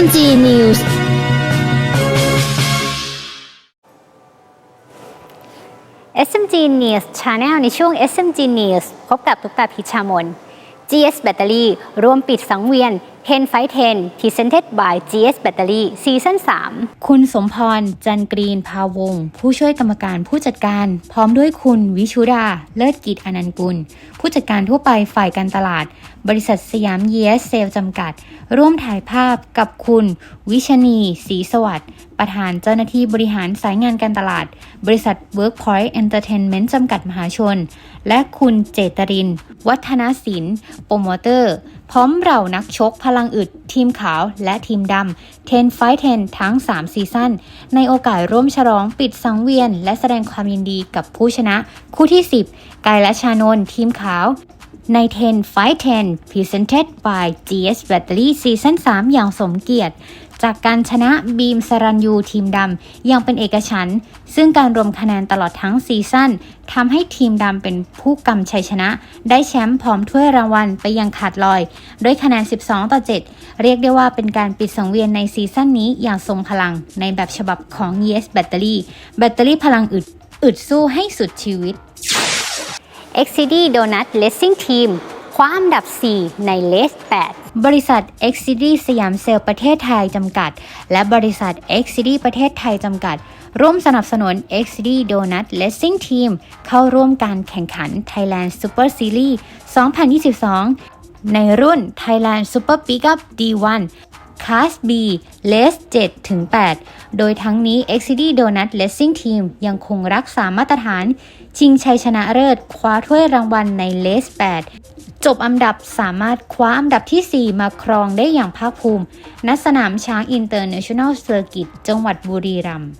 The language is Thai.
SMG News SMG News Channel ในช่วง SMG News พบกับตุ๊กตาพิชามน GS Battery รวมปิดสังเวียน10 f i 10 Presented by GS Battery ซีซั่น3คุณสมพร จันกรีนพาวง ผู้ช่วยกรรมการผู้จัดการ พร้อมด้วยคุณวิชุราเลิศกิจอนันต์กุล ผู้จัดการทั่วไปฝ่ายการตลาด บริษัทสยามเยสเซลจำกัด ร่วมถ่ายภาพกับคุณ วิชนีศรีสวัสดิ์ประธานเจ้าหน้าที่บริหารสายงานการตลาด บริษัท Workpoint Entertainment จำกัดมหาชน และคุณเจตริน วัฒนศิลป์โปรโมเตอร์ พร้อมเหล่านักชกพลังอึด ทีมขาวและทีมดำ10 Fight 10 ทั้ง 3 ซีซั่น ในโอกาสร่วมฉลองปิดสังเวียน และแสดงความยินดีกับผู้ชนะ คู่ที่ 10 กายและชานนทีมขาวใน 10 Fight 10 Presented by GS Battery ซีซั่น3อย่างสมเกียรติ จากการชนะบีมสรัญยูทีมดำอย่างเป็นเอกฉันท์ซึ่งการรวมคะแนนตลอดทั้งซีซั่นทำให้ทีมดำเป็นผู้กำชัยชนะ ได้แชมป์พร้อมถ้วยรางวัลไปยังขาดลอย ด้วยคะแนน 12 ต่อ 7 เรียกได้ว่าเป็นการปิดสังเวียนในซีซั่นนี้อย่างทรงพลังในแบบฉบับของ Yes Battery แบตเตอรี่พลังอึดอึดสู้ให้สุดชีวิต XCD Donut Racing Team ว้าอันดับ 4 ในเลส8 บริษัท x c d สยามเซลล์ประเทศไทยจำกัด และบริษัท x c d ประเทศไทยจำกัด ร่วมสนับสนุน x c d Donut Racing Team เข้าร่วมการแข่งขัน Thailand Super Series 2022 ในรุ่น Thailand Super Pickup D1 Class B Race 7ถึง8โดยทั้งนี้ x c d Donut Racing Team ยังคงรักษามาตรฐาน ชิงชัยชนะเลิศคว้าถ้วยรางวัลในเลส8 จบอันดับสามารถคว้าอันดับที่ 4 มาครองได้อย่างภาคภูมิ ณ สนามช้างอินเตอร์เนชั่นแนลเซอร์กิตจังหวัดบุรีรัมย์